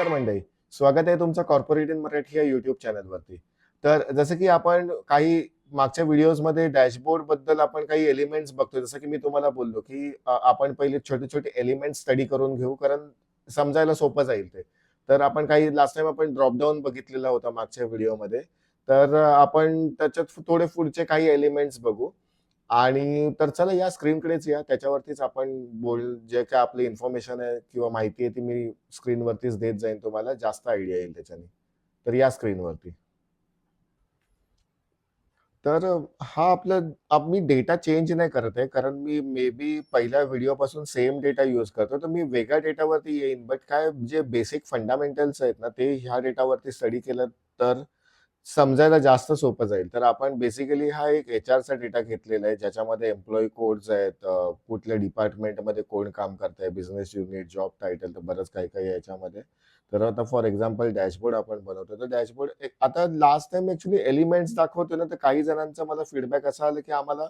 नमस्कार मंडळी. स्वागत आहे तुमचं कॉर्पोरेट इन मराठी या युट्यूब चॅनलवरती तर जसं की आपण काही मागच्या व्हिडिओजमध्ये डॅशबोर्डबद्दल आपण काही एलिमेंट्स बघतो जसं की मी तुम्हाला बोललो की आपण पहिले छोटे छोटे एलिमेंट स्टडी करून घेऊ कारण समजायला सोपं जाईल ते. तर आपण काही लास्ट टाइम आपण ड्रॉपडाऊन बघितलेला होता मागच्या व्हिडिओमध्ये तर आपण त्याच्यात थोडे पुढचे काही एलिमेंट्स बघू. आणि तर चला या स्क्रीनकडेच या. त्याच्यावरतीच आपण बोल जे काय आपली इन्फॉर्मेशन आहे किंवा माहिती आहे ती मी स्क्रीनवरतीच देत जाईन तुम्हाला. जास्त आयडिया येईल त्याच्याने. तर या स्क्रीनवरती. तर हा आपलं आप मी डेटा चेंज नाही करत आहे. कारण मी मे बी पहिल्या व्हिडिओपासून सेम डेटा यूज करतो तर मी वेगळ्या डेटावरती येईन. बट काय जे बेसिक फंडामेंटल्स आहेत ना ते ह्या डेटावरती स्टडी केलं तर समजायला जास्त सोपं जाईल. तर आपण बेसिकली हा एक एच आरचा डेटा घेतलेला आहे ज्याच्यामध्ये एम्प्लॉई कोड्स आहेत कुठल्या डिपार्टमेंटमध्ये कोण काम करत आहे बिझनेस युनिट जॉब टायटल तर बरंच काही काही याच्यामध्ये. तर आता फॉर एक्झाम्पल डॅशबोर्ड आपण बनवतो तर डॅशबोर्ड आता लास्ट टाइम ऍक्च्युली एलिमेंट्स दाखवतो ना तर काही जणांचा मला फीडबॅक असा आला की आम्हाला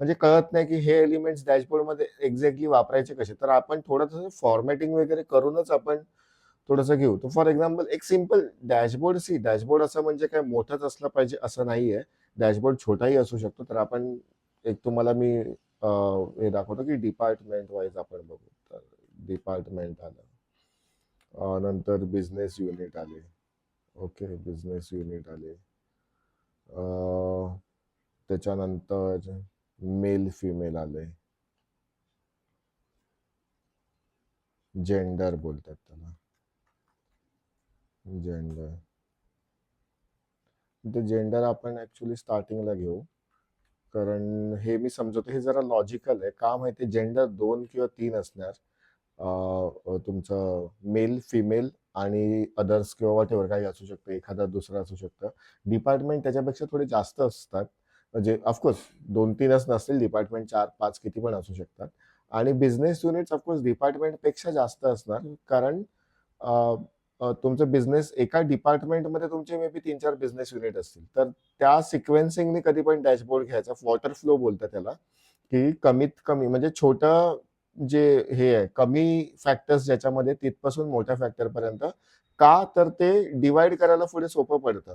म्हणजे कळत नाही की हे एलिमेंट्स डॅशबोर्डमध्ये एक्झॅक्टली वापरायचे कसे. तर आपण थोडंसं फॉर्मॅटिंग वगैरे करूनच आपण थोडंसं घेऊ. तर फॉर एक्झाम्पल एक सिम्पल डॅशबोर्ड सी. डॅशबोर्ड असं म्हणजे काय? मोठंच असलं पाहिजे असं नाहीये. डॅशबोर्ड छोटाही असू शकतो. तर आपण एक तुम्हाला मी हे दाखवतो की डिपार्टमेंट वाईज आपण बघू. तर डिपार्टमेंट आलं. नंतर बिझनेस युनिट आले. ओके बिझनेस युनिट आले. त्याच्यानंतर मेल फिमेल आले. जेंडर बोलतात त्याला. जेंडर. ते जेंडर आपण ऍक्च्युली स्टार्टिंगला घेऊ. कारण हे मी समजवतो हे जरा लॉजिकल आहे. का माहिती जेंडर दोन किंवा तीन असणार तुमचं मेल फिमेल आणि अदर्स किंवा वॉट एव्हर काही असू शकतं एखादा दुसरं असू शकतं. डिपार्टमेंट त्याच्यापेक्षा थोडे जास्त असतात. म्हणजे ऑफकोर्स दोन तीनच नसतील डिपार्टमेंट चार पाच किती पण असू शकतात. आणि बिझनेस युनिट्स ऑफकोर्स डिपार्टमेंटपेक्षा जास्त असणार. कारण तुमचं बिझनेस एका डिपार्टमेंटमध्ये तुमचे मे बी तीन चार बिझनेस युनिट असतील. तर त्या सिक्वेन्सिंगने कधी पण डॅशबोर्ड घ्यायचा. वॉटर फ्लो बोलतात त्याला. की कमीत कमी म्हणजे छोटं जे हे आहे कमी फॅक्टर्स ज्याच्यामध्ये तिथपासून मोठ्या फॅक्टरपर्यंत का तर ते डिवाइड करायला पुढे सोपं पडतं.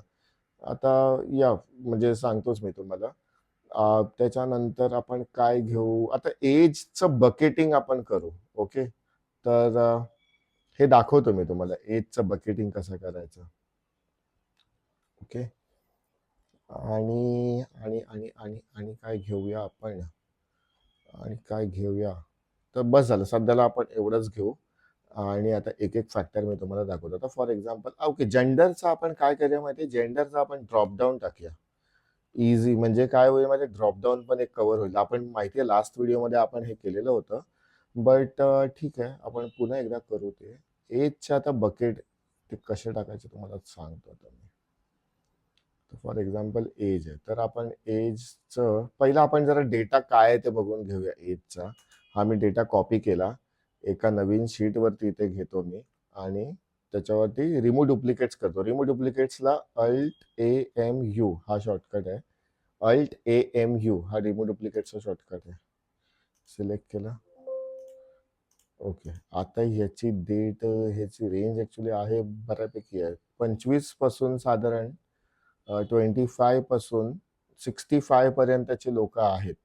आता या म्हणजे सांगतोच मी तुम्हाला. त्याच्यानंतर आपण काय घेऊ? आता एजचं बकेटिंग आपण करू ओके तर हे दाखवतो मी तुम्हाला. एजचं बकेटिंग कसं करायचं. ओके आणि आणि आणि आणि आणि काय घेऊया आपण? आणि काय घेऊया? तर बस झालं. सध्याला आपण एवढंच घेऊ. आणि आता एक एक फॅक्टर मी तुम्हाला दाखवतो. आता फॉर एक्झाम्पल ओके जेंडरचा आपण काय करूया माहिती आहे? जेंडरचा आपण ड्रॉपडाऊन टाकूया. इझी म्हणजे काय होईल माझे ड्रॉपडाऊन पण एक कवर होईल. आपण माहिती आहे लास्ट व्हिडिओमध्ये आपण हे केलेलं होतं. बट ठीक आहे. आपण पुन्हा एकदा करू ते. एजचे आता बकेट ते कसे टाकायचे तुम्हाला सांगतो आता मी. तर फॉर एक्झाम्पल एज आहे. तर आपण एजचं पहिला आपण जरा डेटा काय आहे ते बघून घेऊया एजचा हा मी डेटा कॉपी केला. एका नवीन शीटवरती इथे घेतो मी आणि त्याच्यावरती रिमूव्ह डुप्लिकेट्स करतो. रिमूव्ह डुप्लिकेट्सला अल्ट ए एम यू हा शॉर्टकट आहे. अल्ट ए एम यू हा रिमूव्ह डुप्लिकेट्सचा शॉर्टकट आहे. सिलेक्ट केला. ओके. आता ह्याची डेट ह्याची रेंज ॲक्च्युली आहे बऱ्यापैकी आहे. पंचवीसपासून साधारण ट्वेंटी फायपासून सिक्स्टी फाय पर्यंतचे लोक आहेत.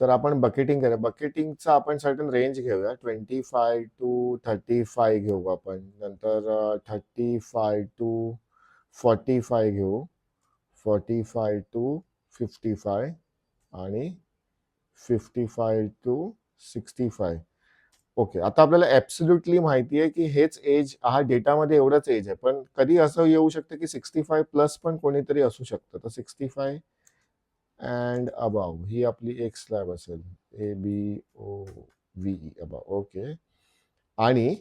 तर आपण बकेटिंग करूया. बकेटिंगचा आपण सर्टन रेंज घेऊया. Twenty five to thirty five घेऊ आपण. नंतर thirty five to forty five घेऊ. Forty five to fifty five आणि fifty five to sixty five okay आता आपल्याला ॲब्सोल्युटली माहिती आहे की हेच एज हा डेटामध्ये एवढंच एज आहे. पण कधी असं येऊ शकतं की सिक्स्टी फाय प्लस पण कोणीतरी असू शकतं. तर सिक्स्टी फाय अँड अबाव ही आपली एक स्लॅब असेल. A B O V above okay. आणि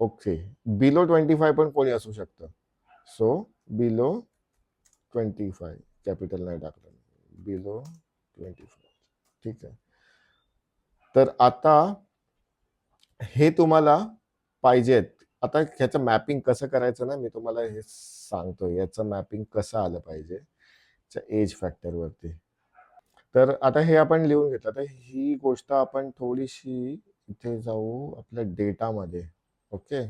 ओके बिलो ट्वेंटी फाय पण कोणी असू शकतं. So below twenty five capital नाही टाकलं. बिलो ट्वेंटी फाय ठीक आहे. तर आता हे तुम्हाला पाहिजेत. आता ह्याचं मॅपिंग कसं करायचं ना मी तुम्हाला हे सांगतो याचं मॅपिंग कसं आलं पाहिजे? एज फॅक्टरवरती तर आता हे आपण लिहून घेतलं. तर ही गोष्ट आपण थोडीशी इथे जाऊ आपल्या डेटामध्ये ओके?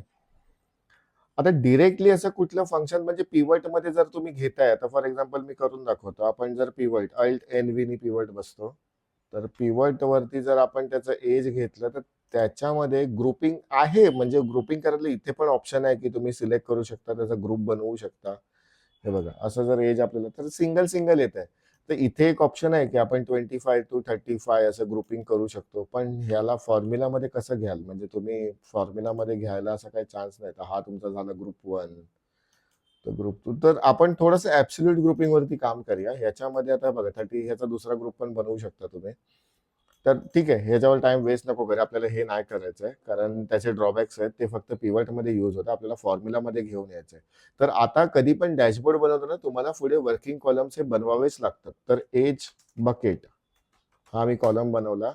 आता डिरेक्टली असं कुठलं फंक्शन म्हणजे पिव्हटमध्ये जर तुम्ही घेताय तर फॉर एक्झाम्पल मी करून दाखवतो. आपण जर pivot alt N V pivot बसतो. तर पिवट वरती जर आपण त्याचं एज घेतलं तर त्याच्यामध्ये ग्रुपिंग आहे. म्हणजे ग्रुपिंग करायला इथे पण ऑप्शन आहे की तुम्ही सिलेक्ट करू शकता त्याचा ग्रुप बनवू शकता. हे बघा असं जर एज आपल्याला तर सिंगल सिंगल येत आहे. तर इथे एक ऑप्शन आहे की आपण twenty five to thirty five असं ग्रुपिंग करू शकतो. पण ह्याला फॉर्म्युलामध्ये कसं घ्याल? म्हणजे तुम्ही फॉर्म्युलामध्ये घ्यायला असा काही चान्स नाही. तर हा तुमचा झाला ग्रुप वन तर ग्रुप टू तर आपण थोडंसं ऍब्सोल्यूट ग्रुपिंग वरती काम करूया. ह्याच्यामध्ये आता बघा थर्टी ह्याचा दुसरा ग्रुप पण बनवू शकता तुम्ही. तर ठीक आहे ह्याच्यावर टाइम वेस्ट नको करू. आपल्याला हे नाही करायचं आहे कारण त्याचे ड्रॉबॅक्स आहेत ते फक्त पिवटमध्ये यूज होतं आपल्याला फॉर्म्युलामध्ये घेऊन यायचं आहे तर आता कधी पण डॅशबोर्ड बनवताना तुम्हाला पुढे वर्किंग कॉलम्स हे बनवावेच लागतात. तर एज बकेट हा मी कॉलम बनवला.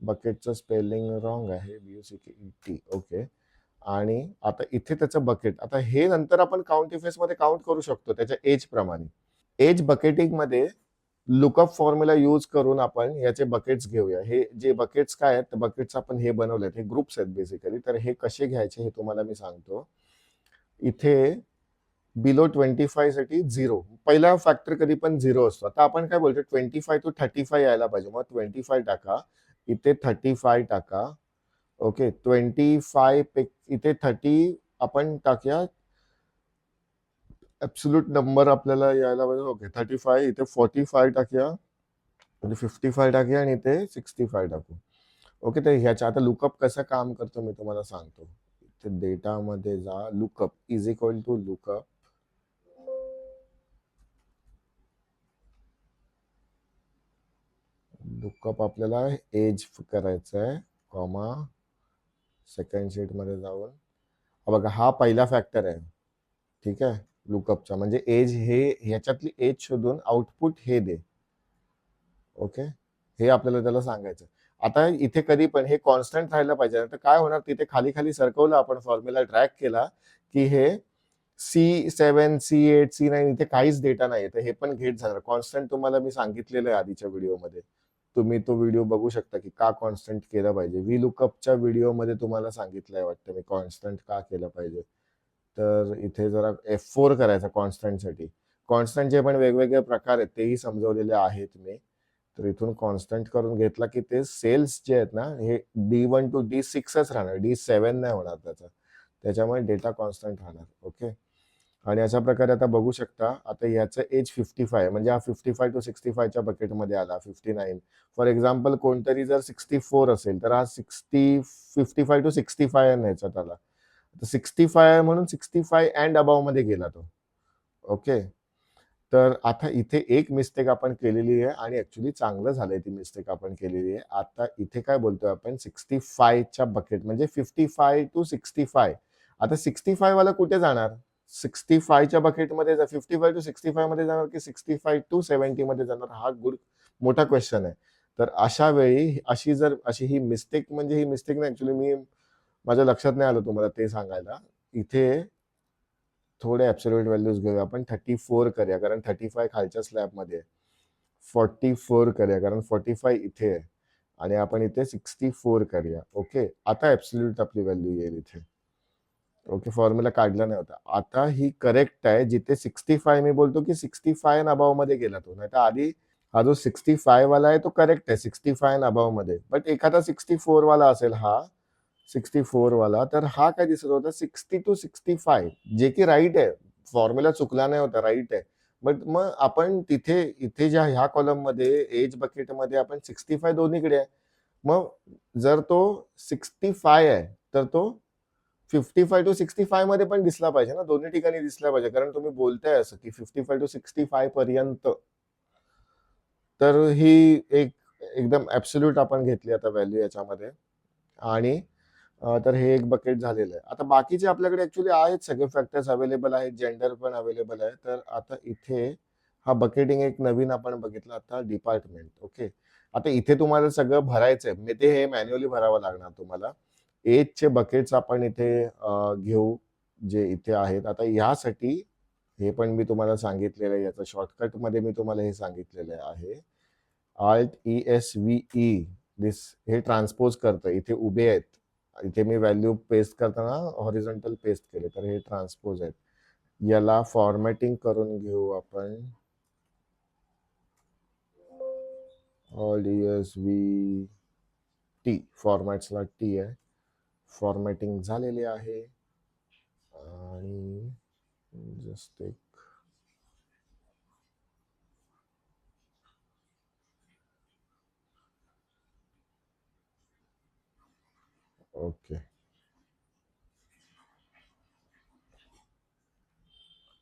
बकेटचं स्पेलिंग रॉंग आहे. B C K E T okay आणि आता इथे त्याचं बकेट आता हे नंतर आपण काउंटमध्ये काउंट करू शकतो त्याच्या एज प्रमाणे. एज बकेटिंगमध्ये लुकअप फॉर्म्युला यूज करून आपण याचे बकेट्स घेऊया. हे जे बकेट्स काय आहेत बकेट्स आपण हे बनवलेत हे ग्रुप्स आहेत बेसिकली तर हे कसे घ्यायचे हे तुम्हाला मी सांगतो. इथे बिलो ट्वेंटी फायसाठी झिरो पहिला फॅक्टर कधी पण झिरो असतो. आता आपण काय बोलतो twenty five to thirty five यायला पाहिजे. मग ट्वेंटी फाय टाका इथे थर्टी फाय टाका. ओके ट्वेंटी फाय पे इथे थर्टी आपण टाकूया ॲब्सोल्यूट नंबर आपल्याला यायला पाहिजे. ओके थर्टी फाय इथे फोर्टी फाय टाकूया. म्हणजे फिफ्टी फाय टाकूया आणि इथे सिक्स्टी फाय टाकू. ओके तर ह्याच्या आता लुकअप कसं काम करतो मी तुम्हाला सांगतो. इथे डेटामध्ये जा. Lookup is equal to lookup lookup आपल्याला एज करायचं आहे कॉमा सेकंड शीटमध्ये जाऊन. बघा हा पहिला फॅक्टर आहे. ठीक आहे? लुकअपचा. म्हणजे एज हे ह्याच्यातली एज शोधून आउटपुट हे दे. ओके? हे आपल्याला त्याला सांगायचं आता इथे कधी पण हे कॉन्स्टंट राहिलं पाहिजे. तर काय होणार? तिथे खाली खाली सरकवलं आपण फॉर्म्युला ट्रॅक केला की हे C seven C eight C nine इथे काहीच डेटा नाही तर हे पण घेत जाणार. कॉन्स्टंट तुम्हाला मी सांगितलेलं आहे आधीच्या व्हिडिओमध्ये. तुम्ही तो व्हिडिओ बघू शकता की का कॉन्स्टंट केलं पाहिजे. व्ही लुकअपच्या व्हिडिओमध्ये तुम्हाला सांगितलंय वाटतं मी कॉन्स्टंट का केलं पाहिजे. तर इथे जरा एफ फोर करायचा कॉन्स्टंटसाठी कॉन्स्टंटचे पण वेगवेगळे प्रकार आहेत तेही समजवलेले आहेत मी. तर इथून कॉन्स्टंट करून घेतला की ते सेल्स जे आहेत ना हे डी वन टू डी सिक्सच राहणार. डी सेवन नाही होणार त्याचा. त्याच्यामुळे डेटा कॉन्स्टंट राहणार. ओके आणि अशा प्रकारे आता बघू शकता आता याचं एज फिफ्टी फाय म्हणजे हा फिफ्टी फाय टू सिक्स्टी फायच्या बकेटमध्ये आला फिफ्टी नाईन फॉर एक्झाम्पल कोणतरी जर सिक्स्टी फोर असेल तर हा sixty fifty five to sixty five त्याला तर सिक्स्टी फाय म्हणून सिक्स्टी फाय अँड अबावमध्ये गेला तो. ओके? तर आता इथे एक मिस्टेक आपण केलेली आहे आणि ऍक्च्युली चांगलं झालंय ती मिस्टेक आपण केलेली आहे. आता इथे काय बोलतोय आपण? सिक्स्टी फायच्या बकेट म्हणजे fifty five to sixty five आता सिक्स्टी फाय वाला कुठे जाणार? सिक्स्टी फायच्या बकेटमध्ये फिफ्टी फाय टू सिक्स्टी फायमध्ये जाणार की सिक्स्टी फाय टू सेव्हन्टी मध्ये जाणार? हा गुड मोठा क्वेश्चन आहे. तर अशा वेळी अशी जर अशी ही मिस्टेक म्हणजे ही मिस्टेक नाही ऍक्च्युली मी माझ्या लक्षात नाही आलं तुम्हाला ते सांगायला. इथे थोडे ऍब्सोल्युट व्हॅल्यूज घेऊया आपण. थर्टी फोर करूया कारण थर्टी फाय खालच्या स्लॅबमध्ये फोर्टी फोर करूया कारण फोर्टी फाय इथे आहे. आणि आपण इथे सिक्स्टी फोर करूया. ओके आता ऍब्सोल्यूट आपली व्हॅल्यू येईल इथे. ओके फॉर्म्युला काढला नाही होता. आता ही करेक्ट आहे. जिथे सिक्स्टी फाय मी बोलतो की सिक्स्टी फाय अबावमध्ये गेला तो. नाही तर आधी हा जो सिक्स्टी फाय वाला आहे तो करेक्ट आहे. सिक्स्टी फाय अबावमध्ये. बट एखादा सिक्स्टी फोर वाला असेल हा सिक्स्टी फोर वाला तर हा काय दिसत होता? सिक्स्टी टू सिक्स्टी फाय जे की राईट आहे. फॉर्म्युला चुकला नाही होता राईट आहे. बट मग आपण तिथे इथे ज्या ह्या कॉलममध्ये एज बकेटमध्ये आपण सिक्स्टी फाय दोन्हीकडे आहे. मग जर तो सिक्स्टी फाय आहे तर तो फिफ्टी फाय टू सिक्स्टी फायमध्ये पण दिसला पाहिजे ना. दोन्ही ठिकाणी दिसला पाहिजे. कारण तुम्ही बोलताय असं की fifty five to sixty five पर्यंत. तर ही एक एकदम ऍब्सोल्यूट आपण घेतली आता व्हॅल्यू याच्यामध्ये. आणि तर हे एक बकेट झालेलं आहे. आता बाकीचे आपल्याकडे ऍक्च्युली आहेत सगळे फॅक्टर्स अवेलेबल आहेत जेंडर पण अवेलेबल आहे. तर आता इथे हा बकेटिंग एक नवीन आपण बघितलं आता डिपार्टमेंट ओके आता इथे तुम्हाला सगळं भरायचंय. मी ते हे मॅन्युअली भरावं लागणार तुम्हाला. एजचे बकेट्स आपण इथे घेऊ जे इथे आहेत. आता यासाठी हे पण मी तुम्हाला सांगितलेलं आहे. याचं शॉर्टकटमध्ये मी तुम्हाला हे सांगितलेलं आहे. Alt E S V E this हे ट्रान्सपोज करतं. इथे उभे आहेत. इथे मी व्हॅल्यू पेस्ट करताना हॉरिझॉन्टल पेस्ट केले. तर हे ट्रान्सपोज आहेत. याला फॉर्मॅटिंग करून घेऊ आपण. ऑल एस व्ही टी फॉर्मॅट्सला टी आहे. फॉर्मॅटिंग झालेली आहे. आणि जस्ट एक ओके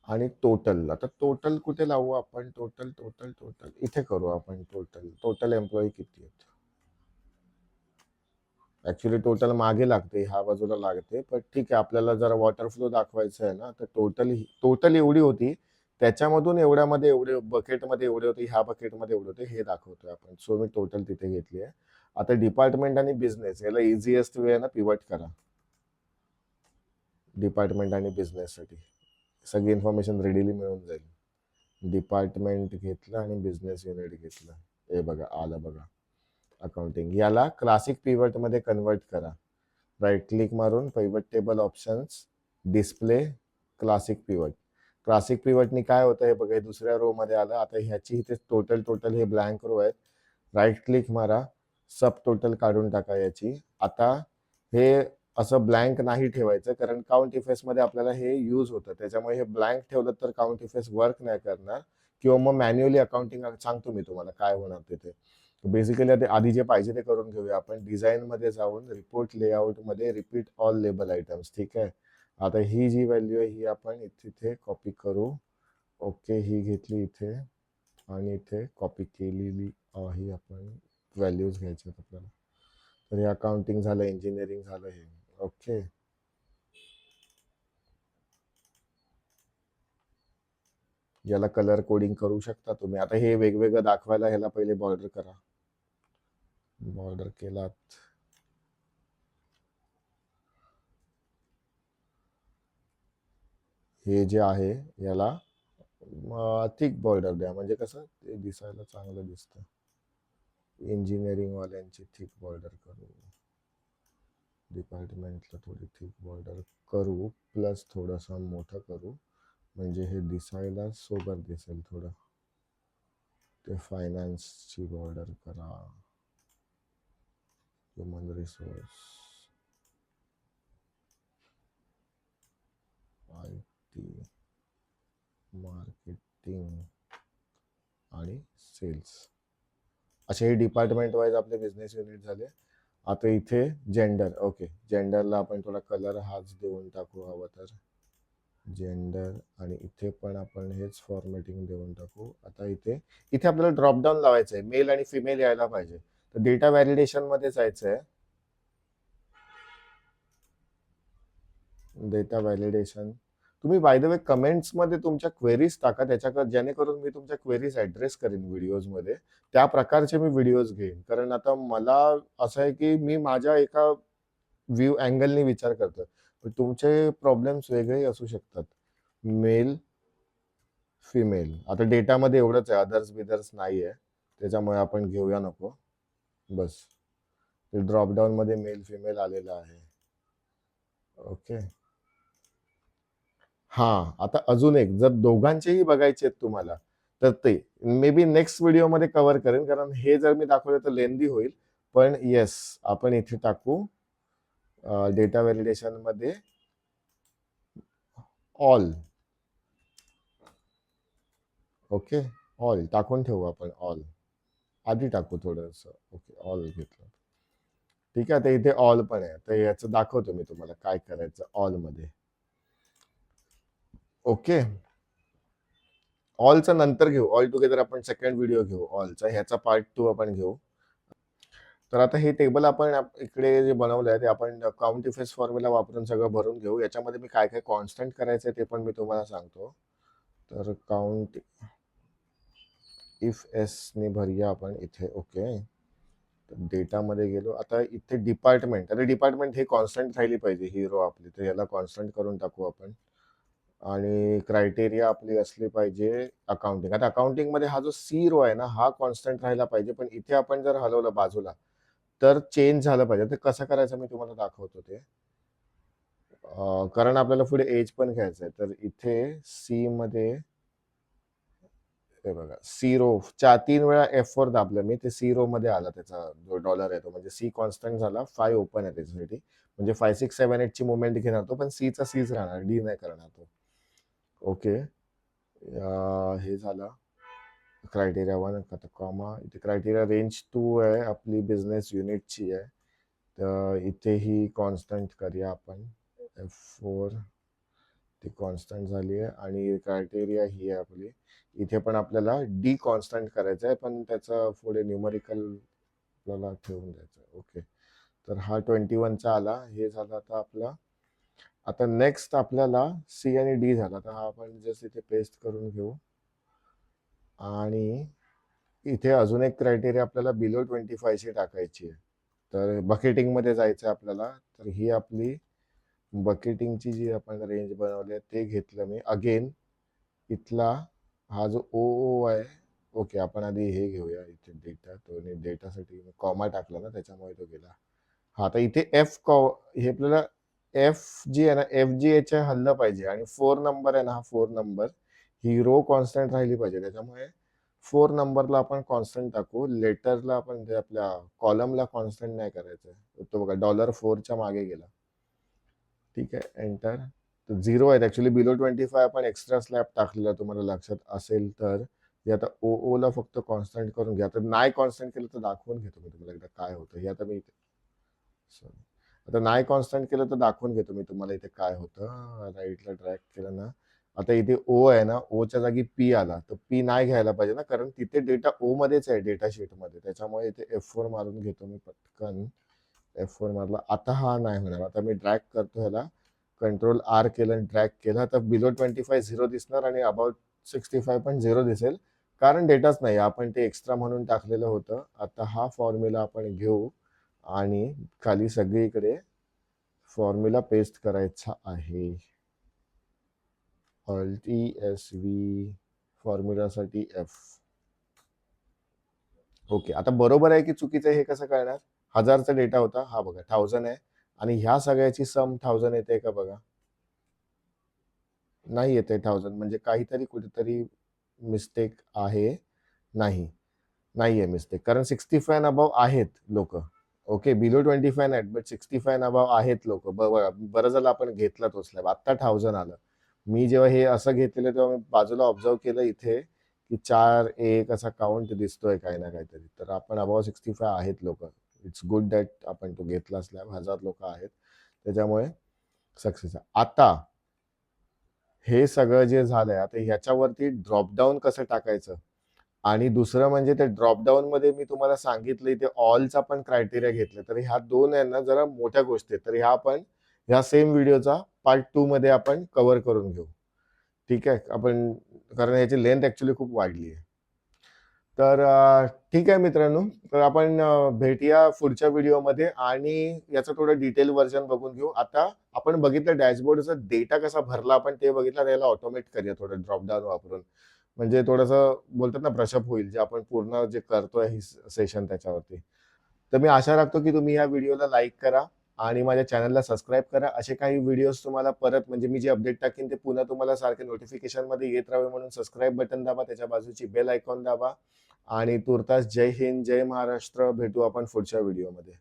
आणि टोटल आता टोटल कुठे लावू आपण? टोटल टोटल टोटल इथे करू आपण टोटल टोटल एम्प्लॉई किती आहेत? ऍक्च्युली टोटल मागे लागते ह्या बाजूला लागते पण ठीक आहे आपल्याला जर वॉटर फ्लो दाखवायचं आहे ना तर टोटल टोटल एवढी होती त्याच्यामधून एवढ्यामध्ये एवढे बकेटमध्ये एवढे होते ह्या बकेटमध्ये एवढे होते हे दाखवतोय आपण. सो मी टोटल तिथे घेतली आहे. आता डिपार्टमेंट आणि बिझनेस याला इझिएस्ट वे आहे ना पिवट करा. डिपार्टमेंट आणि बिझनेससाठी सगळी इन्फॉर्मेशन रेडीली मिळून जाईल. डिपार्टमेंट घेतलं आणि बिझनेस युनिट घेतलं. हे बघा आलं बघा. अकाउंटिंग याला क्लासिक पिवटमध्ये कन्वर्ट करा. राईट क्लिक मारून pivot table options display classic pivot classic पिवटनी काय होतं हे बघा दुसऱ्या रो मध्ये आलं. आता ह्याची इथे टोटल टोटल हे ब्लँक रो आहेत. राईट क्लिक मारा. सब टोटल काढून टाका याची. आता हे असं ब्लँक नाही ठेवायचं कारण काउंट इफेसमध्ये आपल्याला हे यूज होतं. त्याच्यामुळे हे ब्लँक ठेवलं तर काउंट इफेस वर्क नाही करणार. किंवा मग मॅन्युअली अकाउंटिंग सांगतो मी तुम्हाला काय होणार तिथे बेसिकली ते आधी जे पाहिजे ते करून घेऊया आपण. डिझाईनमध्ये जाऊन रिपोर्ट लेआउटमध्ये रिपीट ऑल लेबल आयटम्स ठीक आहे? आता ही जी व्हॅल्यू आहे ही आपण इथे कॉपी करू. ओके ही घेतली इथे आणि इथे कॉपी केलेली ही आपण. व्हॅल्यूज घ्यायचे आपल्याला. तर हे अकाउंटिंग झालं इंजिनिअरिंग झालं हे. ओके याला कलर कोडिंग करू शकता तुम्ही. आता हे वेगवेगळं दाखवायला ह्याला पहिले बॉर्डर करा. बॉर्डर केलात. हे जे आहे याला थिक बॉर्डर द्या. म्हणजे कसं? ते दिसायला चांगलं दिसतं. इंजिनिअरिंगवाल्यांची थिक बॉर्डर करू. डिपार्टमेंटला थोडी थिक बॉर्डर करू प्लस थोडंसं मोठं करू. म्हणजे हे दिसायला सोबर दिसेल थोडं. ते फायनान्सची बॉर्डर करा. Human resource I T marketing आणि सेल्स असे हे डिपार्टमेंट वाईज आपले बिझनेस युनिट झाले. आता इथे जेंडर ओके जेंडरला आपण थोडा कलर हाच देऊन टाकू हवं तर. जेंडर आणि इथे पण आपण हेच फॉर्मॅटिंग देऊन टाकू. आता इथे इथे आपल्याला ड्रॉपडाऊन लावायचं आहे मेल आणि फिमेल यायला पाहिजे. तर डेटा व्हॅलिडेशनमध्ये जायचं आहे डेटा व्हॅलिडेशन तुम्ही बाय द वे कमेंट्समध्ये तुमच्या क्वेरीज टाका. त्याच्या जेणेकरून मी तुमच्या क्वेरीज ऍड्रेस करेन व्हिडिओजमध्ये त्या प्रकारचे मी व्हिडिओज घेईन. कारण आता मला असं आहे की मी माझ्या एका व्ह्यू अँगलनी विचार करतो पण तुमचे प्रॉब्लेम्स वेगळे असू शकतात. मेल फिमेल आता डेटामध्ये एवढंच आहे. अदर्स बिदर्स नाही आहे त्याच्यामुळे आपण घेऊया नको. बस. ड्रॉपडाऊनमध्ये मेल फिमेल आलेलं आहे. ओके हा आता अजून एक जर दोघांचेही बघायचे आहेत तुम्हाला तर ते मे बी नेक्स्ट व्हिडिओमध्ये कव्हर करेन कारण हे जर मी दाखवलं तर लेंदी होईल. पण येस आपण इथे टाकू डेटा व्हॅलिडेशनमध्ये ऑल ओके ऑल टाकून ठेवू आपण ऑल आधी टाकू थोडंसं. ओके ऑल घेतलं. ठीक आहे तर इथे ऑल पण आहे. तर याचं दाखवतो मी तुम्हाला काय करायचं ऑलमध्ये. ओके. ऑलचा नंतर घेऊ. ऑल टुगेदर आपण सेकंड व्हिडिओ घेऊ. ऑलचा ह्याचा पार्ट टू आपण घेऊ. तर आता हे टेबल आपण इकडे जे बनवलं आहे ते आपण काउंट इफेस फॉर्म्युला वापरून सगळं भरून घेऊ. याच्यामध्ये मी काय काय कॉन्स्टंट करायचं आहे ते पण मी तुम्हाला सांगतो. तर काउंट इफ एसने भरूया आपण इथे. ओके. डेटामध्ये गेलो. आता इथे डिपार्टमेंट आता डिपार्टमेंट हे कॉन्स्टंट राहिली पाहिजे. हिरो आपली. तर याला कॉन्स्टंट करून टाकू आपण. आणि क्रायटेरिया आपली असली पाहिजे अकाउंटिंग आता अकाउंटिंगमध्ये हा जो सी रो आहे ना हा कॉन्स्टंट राहिला पाहिजे. पण इथे आपण जर हलवलं बाजूला तर चेंज झालं पाहिजे. ते कसं करायचं मी तुम्हाला दाखवतो ते. कारण आपल्याला पुढे एज पण घ्यायचं आहे. तर इथे सी मध्ये हे बघा सी रो चा तीन वेळा एफ वर दाबलं मी ते सी रो मध्ये आला त्याचा जो डॉलर आहे तो. म्हणजे सी कॉन्स्टंट झाला फाय ओपन आहे त्याच्यासाठी. म्हणजे फाय सिक्स सेव्हन एट ची मुवमेंट घेणार तो पण सीचा सीच राहणार डी नाही करणार तो. ओके. हे झालं. क्रायटेरिया वन आता कॉमा इथे क्रायटेरिया रेंज टू आहे आपली बिझनेस युनिटची आहे. तर इथेही कॉन्स्टंट करूया आपण. एफ फोर ती कॉन्स्टंट झाली आहे. आणि क्रायटेरिया ही आहे आपली. इथे पण आपल्याला डी कॉन्स्टंट करायचं आहे पण त्याचं पुढे न्यूमरिकल आपल्याला ठेवून द्यायचं आहे. ओके. तर हा ट्वेंटी वनचा आला. हे झालं आता आपला आता नेक्स्ट आपल्याला सी आणि डी झाला. तर हा आपण जस्ट इथे पेस्ट करून घेऊ. आणि इथे अजून एक क्रायटेरिया आपल्याला बिलो ट्वेंटी फायची टाकायची आहे. तर बकेटिंगमध्ये जायचं आहे आपल्याला. तर ही आपली बकेटिंगची जी आपण रेंज बनवली आहे ते घेतलं मी. अगेन इथला हा जो ओ ओ आहे ओके आपण आधी हे घेऊया. इथे डेटा तो डेटासाठी कॉमा टाकला ना त्याच्यामुळे तो गेला. हा आता इथे एफ कॉ हे आपल्याला एफ जी आहे ना एफ जी याच्या हल्लं पाहिजे. आणि फोर नंबर आहे ना हा फोर नंबर ही रो कॉन्स्टंट राहिली पाहिजे. त्याच्यामुळे फोर नंबरला आपण कॉन्स्टंट टाकू. लेटरला आपण जे आपल्या कॉलमला कॉन्स्टंट नाही करायचं. तो बघा डॉलर फोरच्या मागे गेला. ठीक आहे एंटर तर झिरो आहेत. ॲक्च्युली बिलो ट्वेंटी फाय आपण एक्स्ट्रा स्लॅब टाकलेला तुम्हाला लक्षात असेल तर. हे आता ओ ओला फक्त कॉन्स्टंट करून घ्या. तर नाही कॉन्स्टंट केलं तर दाखवून घेतो मी तुम्हाला एकदा काय होतं. हे आता मी सॉरी आता नाही कॉन्स्टंट केलं तर दाखवून घेतो मी तुम्हाला इथे काय होतं. राईटला ट्रॅक केलं ना. आता इथे ओ आहे ना ओच्या जागी पी आला. तर पी नाही घ्यायला पाहिजे ना कारण तिथे डेटा ओ मध्येच आहे डेटा शीटमध्ये त्याच्यामुळे इथे एफ फोर मारून घेतो मी पटकन. एफ फोर मारला. आता हा नाही होणार. आता मी ड्रॅग करतो ह्याला. कंट्रोल आर केलं ड्रॅग केला. तर बिलो ट्वेंटी फाय झिरो दिसणार आणि अबाउट सिक्स्टी फाय पण झिरो दिसेल. कारण डेटाच नाही. आपण ते एक्स्ट्रा म्हणून टाकलेलं होतं. आता हा फॉर्म्युला आपण घेऊ. आणि खाली सगळीकडे फॉर्म्युला पेस्ट करायचा आहे. अल्टी एस व्ही फॉर्म्युलासाठी एफ ओके आता बरोबर आहे की चुकीचं आहे हे कसं कळणार? हजारचा डेटा होता हा बघा थाउजंड आहे. आणि ह्या सगळ्याची सम थाउजंड येते का बघा? नाही येते थाउजंड म्हणजे काहीतरी कुठेतरी मिस्टेक आहे. नाही नाही आहे मिस्टेक कारण सिक्स्टी फाय अबाव आहेत लोक. ओके बिलो ट्वेंटी फाय नाहीत बट सिक्स्टी फाय अबाव आहेत लोक. बरं झालं आपण घेतला तो स्लॅब आत्ता थाउजंड आलं. मी जेव्हा हे असं घेतलेलं तेव्हा मी बाजूला ऑब्झर्व केलं इथे की चार एक असा काउंट दिसतोय काही ना काहीतरी. तर आपण अबाव सिक्स्टी फाय आहेत लोक. इट्स गुड दॅट आपण तो घेतला स्लॅब हजार लोक आहेत. त्याच्यामुळे सक्सेस आहे. आता हे सगळं जे झालंय आता ह्याच्यावरती ड्रॉपडाऊन कसं टाकायचं? आणि दुसरं म्हणजे ते ड्रॉपडाऊन मध्ये मी तुम्हाला सांगितलं इथे ऑलचा पण क्रायटेरिया घेतलं तर ह्या दोन आहे ना जरा मोठ्या गोष्टी आहेत. तर ह्या आपण ह्या सेम व्हिडिओचा पार्ट टू मध्ये आपण कव्हर करून घेऊ. ठीक आहे? आपण कारण ह्याची लेंथ ऍक्च्युली खूप वाढली आहे. तर ठीक आहे मित्रांनो. तर आपण भेटूया पुढच्या व्हिडिओमध्ये आणि याचं थोडं डिटेल व्हर्जन बघून घेऊ. आता आपण बघितलं डॅशबोर्डचा डेटा कसा भरला आपण ते बघितलं त्याला ऑटोमेट करूया थोडं ड्रॉपडाऊन वापरून. म्हणजे थोडंसं बोलतात ना प्रशप होईल जे आपण पूर्ण जे करतोय ही सेशन त्याच्यावरती. तर मी आशा राखतो की तुम्ही या व्हिडिओला लाईक करा आणि माझ्या चॅनलला सबस्क्राईब करा. असे काही व्हिडिओज तुम्हाला परत म्हणजे मी जे अपडेट टाकीन ते पुन्हा तुम्हाला सारखे नोटिफिकेशनमध्ये येत राहावे म्हणून सबस्क्राईब बटन दाबा त्याच्या बाजूची बेल आयकॉन दाबा. आणि तुर्तास जय हिंद जय महाराष्ट्र. भेटू आपण पुढच्या व्हिडिओमध्ये